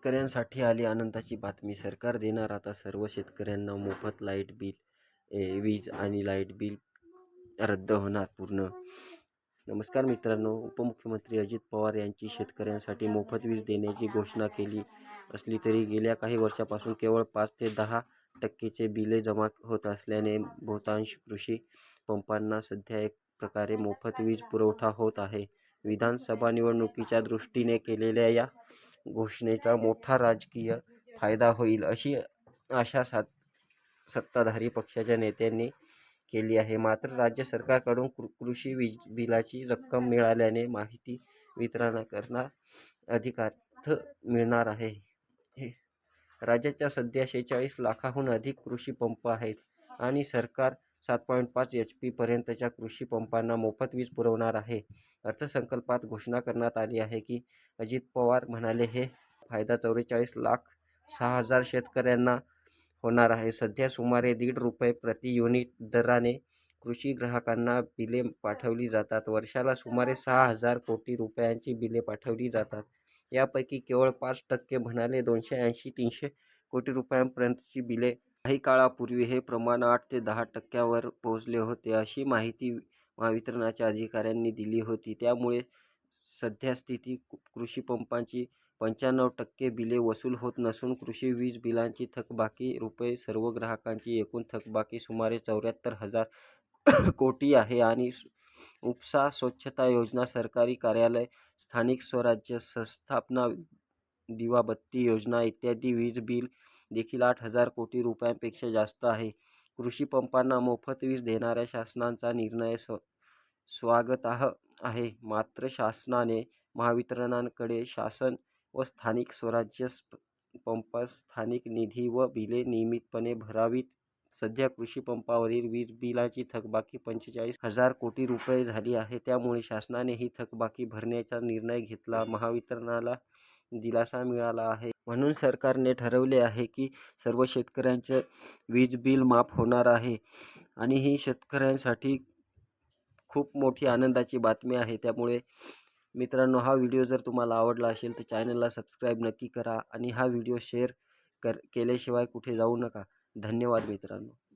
शेतकऱ्यांसाठी आली आनंदाची बातमी. सरकार देणार आता सर्व शेतकऱ्यांना मोफत लाइट बिल ए, वीज आणि लाइट बिल रद्द होणार पूर्ण. नमस्कार मित्रांनो उपमुख्यमंत्री अजित पवार यांची शेतकऱ्यांसाठी मोफत वीज देण्याची घोषणा केली असली तरी गेल्या काही वर्षापासून केवळ पाच ते दहा टक्केचे बिले जमा होत असल्याने बहुतांश कृषी पंपांना सध्या एक प्रकारे मोफत वीज पुरवठा होत आहे. विधानसभा निवडणुकीच्या दृष्टीने केलेल्या या घोषणेचा मोठा राजकीय फायदा होईल अशी आशा सात सत्ताधारी पक्षाच्या नेत्यांनी केली आहे. मात्र राज्य सरकारकडून कृ कृषी वीज बिलाची रक्कम मिळाल्याने माहिती वितरणाकरता अधिकार्थ मिळणार आहे. हे राज्याच्या सध्या शेहेचाळीस लाखाहून अधिक कृषी पंप आहेत आणि सरकार सात पॉईंट पाच एच पीपर्यंतच्या कृषी पंपांना मोफत वीज पुरवणार आहे. अर्थसंकल्पात घोषणा करण्यात आली आहे की अजित पवार म्हणाले हे फायदा चौवेचाळीस लाख सहा हजार शेतकऱ्यांना होणार आहे. सध्या सुमारे दीड रुपये प्रति युनिट दराने कृषी ग्राहकांना बिले पाठवली जातात. वर्षाला सुमारे सहा हजार कोटी रुपयांची बिले पाठवली जातात. यापैकी केवळ पाच टक्के म्हणाले दोनशे ऐंशी तीनशे कोटी रुपयांपर्यंतची बिले काही काळापूर्वी हे प्रमाण आठ ते दहा टक्क्यावर पोहोचले होते अशी माहिती महावितरणाच्या अधिकाऱ्यांनी दिली होती. त्यामुळे सध्या स्थिती कृषी पंपांची पंच्याण्णव टक्के बिले वसूल होत नसून कृषी वीज बिलांची थकबाकी रुपये सर्व ग्राहकांची एकूण थकबाकी सुमारे चौऱ्याहत्तर हजार कोटी आहे आणि उपसा स्वच्छता योजना सरकारी कार्यालय स्थानिक स्वराज्य संस्थापना दिवाबत्ती योजना इत्यादी वीज बिल देखील आठ हजार कोटी रुपयांपेक्षा जास्त आहे. कृषी पंपांना मोफत वीज देणाऱ्या शासनाचा निर्णय स्व स्वागताह आहे मात्र शासनाने महावितरणांकडे शासन व स्थानिक स्वराज्य पंप स्थानिक निधी व बिले नियमितपणे भरावीत. सध्या कृषी पंपावरील वीज बिलाची थकबाकी पंचेचाळीस हजार कोटी रुपये झाली आहे. त्यामुळे शासनाने ही थकबाकी भरण्याचा निर्णय घेतला. महावितरणाला दिलासा मिळाला आहे. म्हणून सरकारने ठरवले आहे की सर्व शेतकऱ्यांचं वीज बिल माफ होणार आहे. आणि ही शेतकऱ्यांसाठी खूप मोठी आनंदाची बातमी आहे. त्यामुळे मित्रांनो हा व्हिडिओ जर तुम्हाला आवडला असेल तर चॅनलला सबस्क्राईब नक्की करा आणि हा व्हिडिओ शेअर कर केल्याशिवाय कुठे जाऊ नका. धन्यवाद मित्रांनो.